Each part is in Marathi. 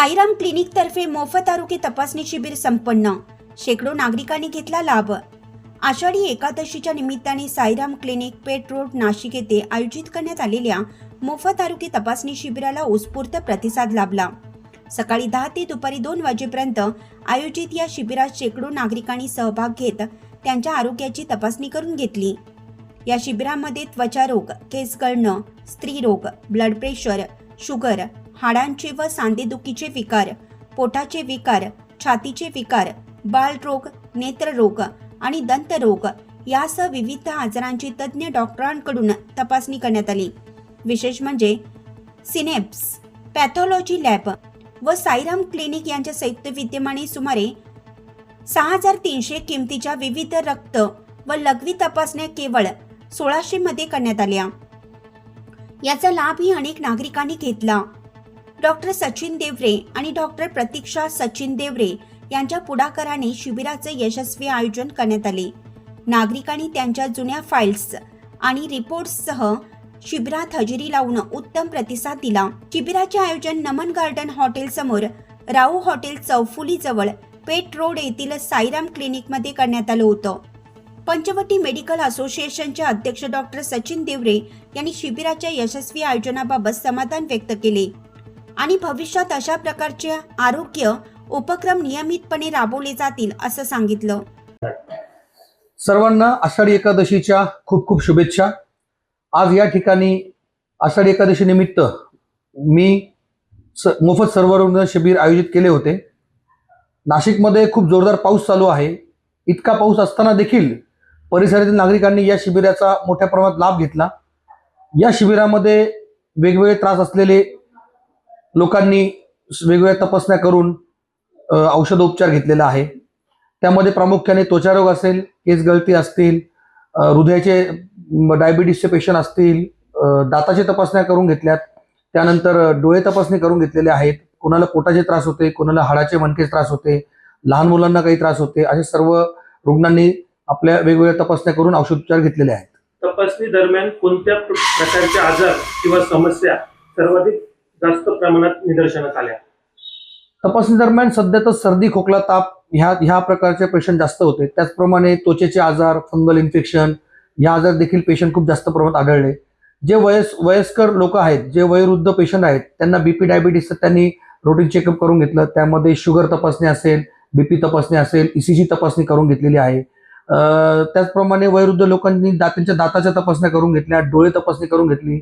साईराम क्लिनिक तर्फे मोफत आरोग्य तपासणी शिबिर संपन्न. शेकडो नागरिकांनी घेतला लाभ. आषाढी एकादशीच्या निमित्ताने साईराम क्लिनिक पेट रोड नाशिक येथे आयोजित करण्यात आलेल्या मोफत आरोग्य तपासणी शिबिराला उत्स्फूर्त प्रतिसाद लाभला. सकाळी दहा ते दुपारी दोन वाजेपर्यंत आयोजित या शिबिरात शेकडो नागरिकांनी सहभाग घेत त्यांच्या आरोग्याची तपासणी करून घेतली. या शिबिरामध्ये त्वचारोग केस गळणं स्त्रीरोग ब्लड प्रेशर शुगर हाडांचे व सांधेदुखीचे विकार पोटाचे विकार छातीचे विकार बालरोग नेत्ररोग आणि दंतरोग यासह विविध आजारांची तज्ज्ञ डॉक्टरांकडून तपासणी करण्यात आली. विशेष म्हणजे सिनेप्स पॅथॉलॉजी लॅब व साईराम क्लिनिक यांच्या संयुक्त विद्यमाने सुमारे सहा हजार तीनशे किमतीच्या विविध रक्त व लघवी तपासण्या केवळ सोळाशे मध्ये करण्यात आल्या. याचा लाभही अनेक नागरिकांनी घेतला. डॉक्टर सचिन देवरे आणि डॉक्टर प्रतीक्षा सचिन देवरे यांच्या पुढाकाराने शिबिराचे यशस्वी आयोजन करण्यात आले. नागरिकांनी त्यांच्या जुन्या फाईल्स आणि रिपोर्ट्ससह शिबिरात हजेरी लावून उत्तम प्रतिसाद दिला. शिबिराचे आयोजन नमन गार्डन हॉटेल समोर राऊ हॉटेल चौफुली जवळ पेट रोड येथील साईराम क्लिनिकमध्ये करण्यात आलं होतं. पंचवटी मेडिकल असोसिएशनचे अध्यक्ष डॉक्टर सचिन देवरे यांनी शिबिराच्या यशस्वी आयोजनाबाबत समाधान व्यक्त केले. आणि भविष्यात अशा प्रकारचे आरोग्य उपक्रम नियमितपणे राबवले जातील असं सांगितलं. सर्वांना आषाढी एकादशीच्या खूप खूप शुभेच्छा. आज या ठिकाणी आषाढी एकादशी निमित्त मी स मोफत सर्वरुग्ण शिबिर आयोजित केले होते. नाशिकमध्ये खूप जोरदार पाऊस चालू आहे. इतका पाऊस असताना देखील परिसरातील नागरिकांनी या शिबिराचा मोठ्या प्रमाणात लाभ घेतला. या शिबिरामध्ये वेगवेगळे त्रास असलेले लोकांनी वेगवेगळ्या तपासण्या करून औषधोपचार घेतलेला आहे. त्यामध्ये प्रामुख्याने त्वचारोग असेल केस गळती असतील हृदयाचे डायबिटीसचे पेशंट असतील अ, दाताचे तपासण्या करून घेतल्यात. त्यानंतर डोळे तपासणी करून घेतलेले आहेत. कोणाला पोटाचे त्रास होते कोणाला हाडाचे मणकेचे त्रास होते लहान मुलांना काही त्रास होते असे सर्व रुग्णांनी आपल्या वेगवेगळ्या तपासण्या करून औषधोपचार घेतलेले आहेत. तपासणी दरम्यान कोणत्या प्रकारचे आजार किंवा समस्या सर्वाधिक जास्त प्रमाणात निदर्शनास आल्या. तपासणी दरम्यान सध्या तर सर्दी खोकला ताप ह्या ह्या प्रकारचे पेशंट जास्त होते. त्याचप्रमाणे त्वचेचे आजार फंगल इन्फेक्शन या आजार देखील पेशंट खूप जास्त प्रमाणात आढळले. जे वयस वयस्कर लोक आहेत जे वयोवृद्ध पेशंट आहेत त्यांना बीपी डायबिटीस त्यांनी रुटीन चेकअप करून घेतलं. त्यामध्ये शुगर तपासणी असेल बीपी तपासणी असेल ईसीजी तपासणी करून घेतलेली आहे. त्याचप्रमाणे वयोवृद्ध लोकांनी दात त्यांच्या दाताच्या तपासण्या करून घेतल्या डोळे तपासणी करून घेतली.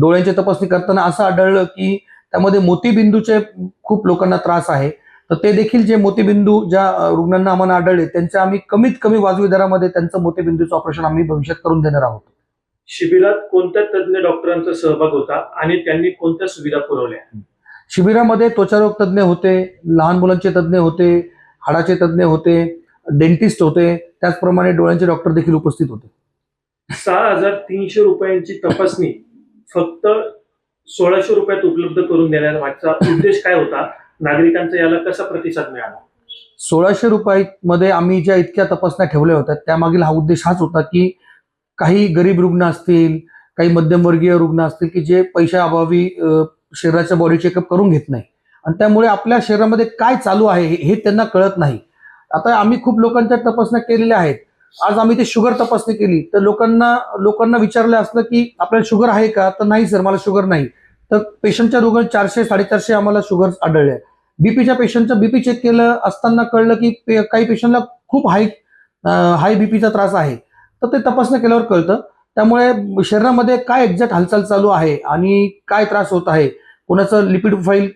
डोळ्यांची तपासणी करताना असं आढळलं की त्यामध्ये मोतीबिंदूचे खूप लोकांना त्रास आहे. तर ते देखील जे मोतीबिंदू ज्या रुग्णांना आम्हाला आढळले त्यांचे आम्ही कमीत कमी वाजवी दरामध्ये त्यांचं मोतीबिंदूचं ऑपरेशन आम्ही भविष्यात करून देणार आहोत. शिबिरात कोणत्या तज्ज्ञ डॉक्टरांचा सहभाग होता आणि त्यांनी कोणत्या सुविधा पुरवल्या? शिबिरामध्ये त्वचारोग तज्ज्ञ होते लहान मुलांचे तज्ज्ञ होते हाडाचे तज्ज्ञ होते डेंटिस्ट होते त्याचप्रमाणे डोळ्यांचे डॉक्टर देखील उपस्थित होते. सहा हजार तीनशे रुपयांची तपासणी फक्त सोळाशे रुपयात उपलब्ध करून देण्याचा उद्देश काय होता? नागरिकांचा याला कसा प्रतिसाद मिळाला? सोळाशे रुपयामध्ये आम्ही ज्या इतक्या तपासण्या ठेवल्या होत्या त्यामागील हा उद्देश हाच होता की काही गरीब रुग्ण असतील काही मध्यमवर्गीय रुग्ण असतील की जे पैशाअभावी शरीराच्या बॉडी चेकअप करून घेत नाही. आणि त्यामुळे आपल्या शरीरामध्ये काय चालू आहे हे- हे त्यांना कळत नाही. आता आम्ही खूप लोकांच्या तपासण्या केलेल्या आहेत. आज आम्ही ते शुगर तपासणी केली. तर लोकांना लोकांना विचारलं असलं की आपल्याला शुगर आहे का? तर नाही सर मला शुगर नाही. तर पेशंटच्या रुग्ण चारशे साडेचारशे आम्हाला शुगर आढळले. बीपीच्या पेशंटचं बीपी चेक केलं असताना कळलं की पे- काही पेशंटला खूप हाय हाय बीपीचा त्रास आहे. तर ते तपासण्या केल्यावर कळतं. त्यामुळे शरीरामध्ये काय एक्झॅक्ट हालचाल चालू आहे आणि काय त्रास होत आहे? कोणाचं लिपिड प्रोफाईल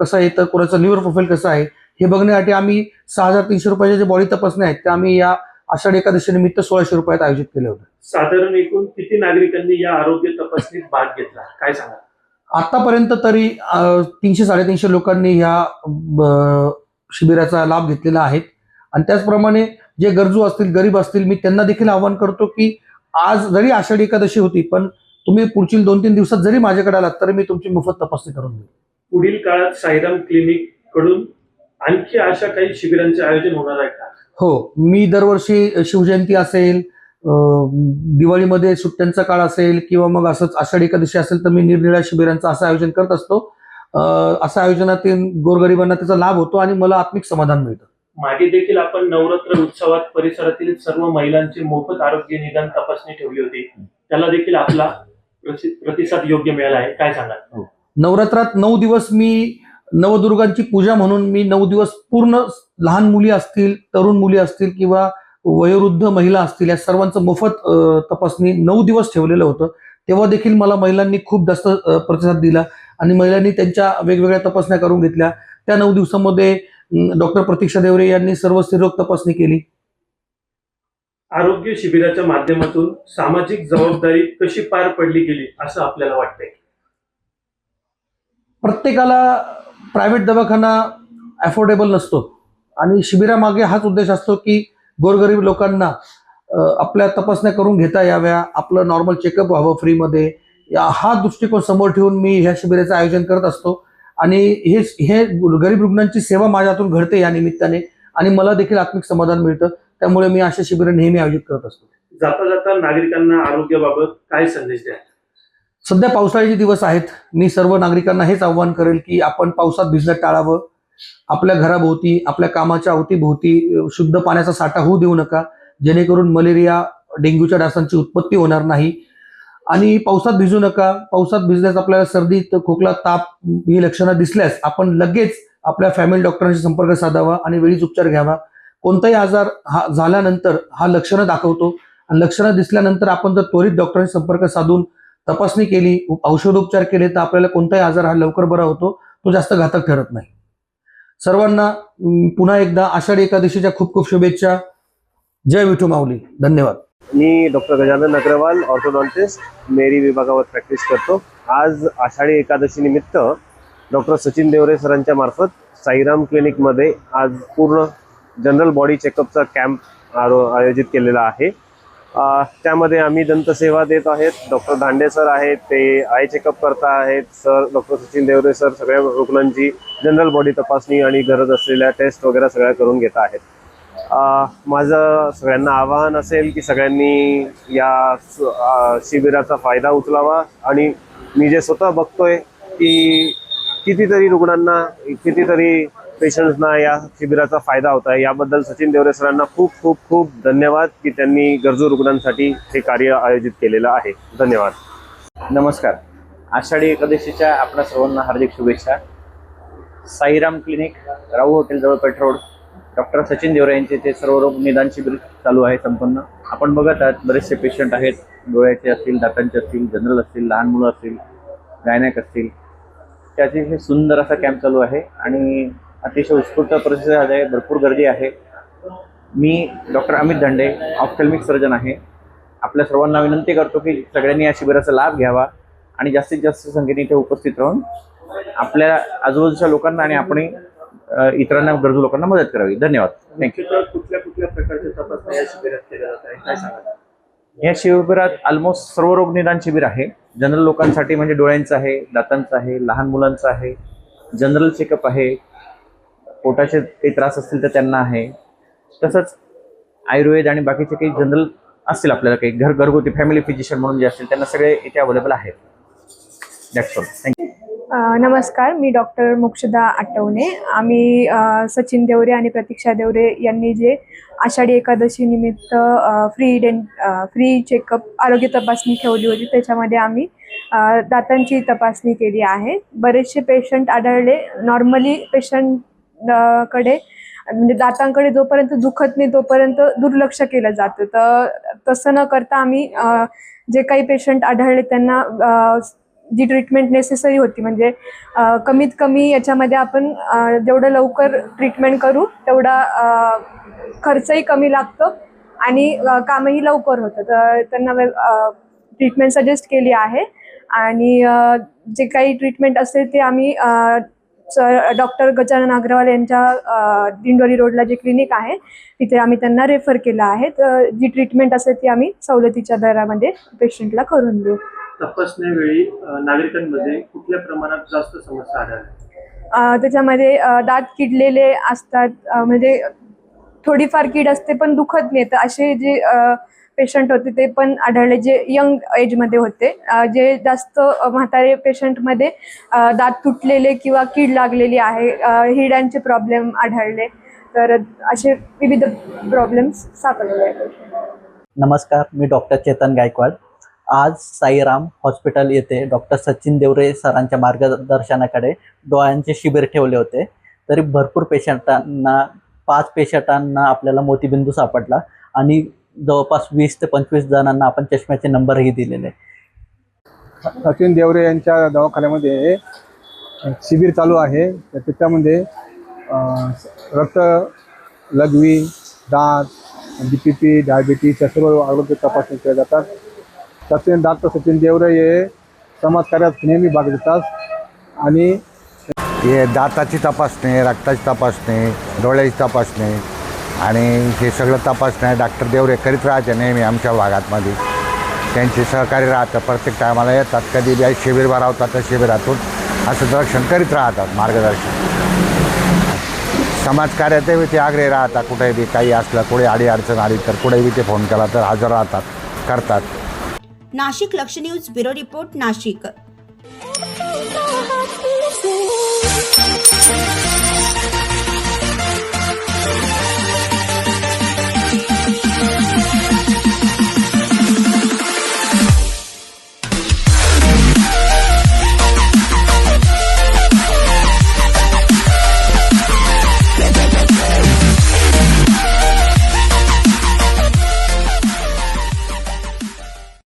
कसं आहे? तर कोणाचं लिव्हर प्रोफाईल कसं आहे? हे बघण्यासाठी आम्ही सहा हजार तीनशे रुपयाच्या जे बॉडी तपासण्या आहेत त्या आम्ही या आषाढी एकादशी निमित्त सोळाशे रुपयात आयोजित केले होते. साधारण एकूण किती नागरिकांनी या आरोग्य तपासणीत भाग घेतला? काय सांगा? आतापर्यंत तरी तीनशे साडेतीनशे लोकांनी ह्या शिबिराचा लाभ घेतलेला आहे. आणि त्याचप्रमाणे जे गरजू असतील गरीब असतील मी त्यांना देखील आवाहन करतो की आज जरी आषाढी एकादशी होती पण तुम्ही पुढील दोन तीन दिवसात जरी माझ्याकडे आलात तरी मी तुमची मोफत तपासणी करून देईन. पुढील काळात साईराम क्लिनिककडून आणखी अशा काही शिबिरांचे आयोजन होणार आहे का? हो मी दरवर्षी शिवजयंती असेल दिवाळीमध्ये सुट्ट्यांचा काळ असेल किंवा मग असंच आषाढी एकादशी असेल तर मी निरनिळ्या शिबिरांचं असं आयोजन करत असतो. अं, अशा आयोजनातून गोरगरिबांना त्याचा लाभ होतो आणि मला आत्मिक समाधान मिळतं. मागे देखील आपण नवरात्र उत्सवात परिसरातील सर्व महिलांची मोफत आरोग्य निदान तपासणी ठेवली होती. त्याला देखील आपला प्रतिसाद योग्य मिळाला आहे. काय सांगाल? नवरात्रात नऊ दिवस मी नवदुर्गांची पूजा म्हणून मी नऊ दिवस पूर्ण लहान मुली असतील तरुण मुली असतील किंवा वयोवृद्ध महिला असतील या सर्वांचं मोफत तपासणी नऊ दिवस ठेवलेलं होतं. तेव्हा देखील मला महिलांनी खूप जास्त प्रतिसाद दिला आणि महिलांनी त्यांच्या वेगवेगळ्या तपासण्या करून घेतल्या. त्या नऊ दिवसामध्ये डॉक्टर प्रतीक्षा देवरे यांनी सर्व स्त्रीरोग तपासणी केली. आरोग्य शिबिराच्या माध्यमातून सामाजिक जबाबदारी कशी पार पडली गेली असं आपल्याला वाटतंय? प्रत्येकाला प्रायव्हेट दवाखाना अफोर्डेबल नसतो. आणि शिबिरामागे हाच उद्देश असतो की गोरगरीब लोकांना आपल्या तपासण्या करून घेता याव्या आपलं नॉर्मल चेकअप व्हावं फ्रीमध्ये या हा दृष्टिकोन समोर ठेवून मी ह्या शिबिराचं आयोजन करत असतो. आणि हे हे गरीब रुग्णांची सेवा माझ्यातून घडते या निमित्ताने आणि मला देखील आत्मिक समाधान मिळतं. त्यामुळे मी अशा शिबिरं नेहमी आयोजित करत असतो. जाता जाता नागरिकांना आरोग्याबाबत काय संदेश द्या सध्या पावसाळ्याचे दिवस आहेत. मी सर्व नागरिकांना हेच आव्हान करेल की आपण पावसात भिजणं टाळावं. आपल्या घराभोवती आपल्या कामाच्या अवतीभोवती शुद्ध पाण्याचा साठा होऊ देऊ नका. जेणेकरून मलेरिया डेंग्यूच्या डासांची उत्पत्ती होणार नाही. आणि पावसात भिजू नका. पावसात भिजल्यास आपल्याला सर्दी खोकला ताप ही लक्षणं दिसल्यास आपण लगेच आपल्या फॅमिली डॉक्टरांशी संपर्क साधावा आणि वेळीच उपचार घ्यावा. कोणताही आजार हा झाल्यानंतर हा लक्षणं दाखवतो. आणि लक्षणं दिसल्यानंतर आपण जर त्वरित डॉक्टरांशी संपर्क साधून तपासणी केली औषधोपचार केले तर आपल्याला कोणताही आजार हा लवकर बरा होतो तो जास्त घातक ठरत नाही. सर्वांना पुन्हा एकदा आषाढी एकादशीच्या खूप खूप शुभेच्छा. जय विठू माऊली. धन्यवाद. मी डॉक्टर गजानन अग्रवाल ऑर्थोडॉन्टिस्ट मेरी विभागावर प्रॅक्टिस करतो. आज आषाढी एकादशी निमित्त डॉक्टर सचिन देवरे सरांच्या मार्फत साईराम क्लिनिकमध्ये आज पूर्ण जनरल बॉडी चेकअपचा कॅम्प आयोजित केलेला आहे. त्यामध्ये आम्ही दंतसेवा देत आहेत. डॉक्टर दांडे सर आहेत ते आय चेकअप करता आहेत. Sir doctor Sachin Deore sir सगळ्या रुग्णांची जनरल बॉडी तपासणी आणि गरज असलेल्या टेस्ट वगैरे सगळ्या करून घेत आहेत. माझं सगळ्यांना आवाहन असेल की सगळ्यांनी या शिबिराचा फायदा उचलावा आणि मी जे स्वतः बघतोय की कितीतरी रुग्णांना कितीतरी पेशंट्सना या शिबिराचा फायदा होत आहे. याबद्दल सचिन देवरे सरांना खूप खूप खूप धन्यवाद की त्यांनी गरजू रुग्णांसाठी हे कार्य आयोजित केलेलं आहे. धन्यवाद. नमस्कार. आषाढी एकादशीच्या आपल्या सर्वांना हार्दिक शुभेच्छा. साईराम क्लिनिक राहू हॉटेलजवळ पेट्रोल डॉक्टर सचिन देवरे यांचे ते सर्व रोग निदान शिबिर चालू आहे संपन्न. आपण बघत आहात बरेचसे पेशंट आहेत. डोळ्याचे असतील दातांचे असतील जनरल असतील लहान मुलं असतील गायनॅक असतील. त्याचे हे सुंदर असा कॅम्प चालू आहे आणि अतिशय उत्स्फूर्त प्रतिसाद आहे. भरपूर गर्दी आहे. मी doctor Amit Dhande ophthalmic surgeon आहे. आपल्या सर्वांना विनंती करतो की सगळ्यांनी या शिबिराचा लाभ घ्यावा आणि जास्तीत जास्त संख्येने इथे उपस्थित राहून आपल्या आजूबाजूच्या लोकांना आणि आपण इतरांना गरजू लोकांना मदत करावी. धन्यवाद. थँक्यू कुठल्या कुठल्या प्रकारच्या तपासण्या या शिबिरात केल्या जात आहे काय सांगाल या शिबिरात ऑलमोस्ट सर्व रोग निदान शिबिर आहे. जनरल लोकांसाठी म्हणजे डोळ्यांचं आहे दातांचं आहे लहान मुलांचं आहे जनरल चेकअप आहे पोटाचे काही त्रास असतील तर त्यांना आहे. तसंच आयुर्वेद आणि बाकीचे काही जनरल असतील आपल्याला काही घर घरगुती फॅमिली फिजिशियन म्हणून जे असतील त्यांना सगळे इथे अवेलेबल आहेत. ऑल थँक्यू नमस्कार मी डॉक्टर मोक्षदा आटवणे आम्ही सचिन देवरे आणि प्रतीक्षा देवरे यांनी जे आषाढी एकादशी निमित्त फ्री डेंट फ्री चेकअप आरोग्य तपासणी ठेवली होती. त्याच्यामध्ये आम्ही दातांची तपासणी केली आहे. बरेचसे पेशंट आढळले. नॉर्मली पेशंट कडे म्हणजे दातांकडे जोपर्यंत दुखत नाही तोपर्यंत दुर्लक्ष केलं जातं. तर तसं न करता आम्ही जे काही पेशंट आढळले त्यांना जी ट्रीटमेंट नेसेसरी होती म्हणजे कमीत कमी याच्यामध्ये आपण जेवढं लवकर ट्रीटमेंट करू तेवढा खर्चही कमी लागतो आणि कामही लवकर होतं. तर त्यांना ट्रीटमेंट सजेस्ट केली आहे. आणि जे काही ट्रीटमेंट असेल ते आम्ही डॉक्टर गजानन अग्रवाल यांच्या दिंडोरी रोडला जे क्लिनिक आहे तिथे आम्ही त्यांना रेफर केलं आहे. तर जी ट्रीटमेंट असेल ती आम्ही सवलतीच्या दरामध्ये पेशंटला करून देऊ. तपासण्यावेळी नागरिकांमध्ये कुठल्या प्रमाणात जास्त समस्या आढळल्या? त्याच्यामध्ये दात किडलेले असतात म्हणजे थोडीफार कीड असते पण दुखत नाही. तर असे जे पेशंट होते ते पण आढळले. जे यंग एजमध्ये होते जे जास्त म्हातारे पेशंटमध्ये दात तुटलेले किंवा कीड लागलेली आहे हिड्यांचे प्रॉब्लेम आढळले. तर असे विविध प्रॉब्लेम्स सापडलेले आहेत. नमस्कार मी डॉक्टर चेतन गायकवाड. आज साईराम हॉस्पिटल येथे डॉक्टर सचिन देवरे सरांच्या मार्गदर्शनाकडे डोळ्यांचे शिबिर ठेवले होते. तरी भरपूर पेशंटांना पाच पेशंटांना आपल्याला मोतीबिंदू सापडला आणि जवळपास वीस ते पंचवीस जणांना आपण चष्म्याचे नंबरही दिलेले सचिन देवरे यांच्या दवाखान्यामध्ये शिबिर चालू आहे. तर त्याच्यामध्ये रक्त लघवी दात बी पी पी डायबिटीस या सर्व आरोग्य तपासणी केल्या जातात. सचिन डॉक्टर सचिन देवरे हे समाजकार्यात नेहमी भाग घेतात. आणि हे दाताची तपासणी रक्ताची तपासणी डोळ्याची तपासणी आणि हे सगळं तपासण्या डॉक्टर देवरे करीत राहते नेहमी आमच्या भागातमध्ये. त्यांचे सहकारी राहतं प्रत्येक टायमाला येतात. कधी बी शिबिर भरवतात त्या शिबिरातून असं दर्शन करीत राहतात मार्गदर्शन. समाजकार्यातही ते आग्रही राहतात कुठे बी काही असलं कुठे अडी अडचण आली तर कुठे बी ते फोन केला तर हजर राहतात करतात. Nashik Laksh news bureau report Nashik. Thank you.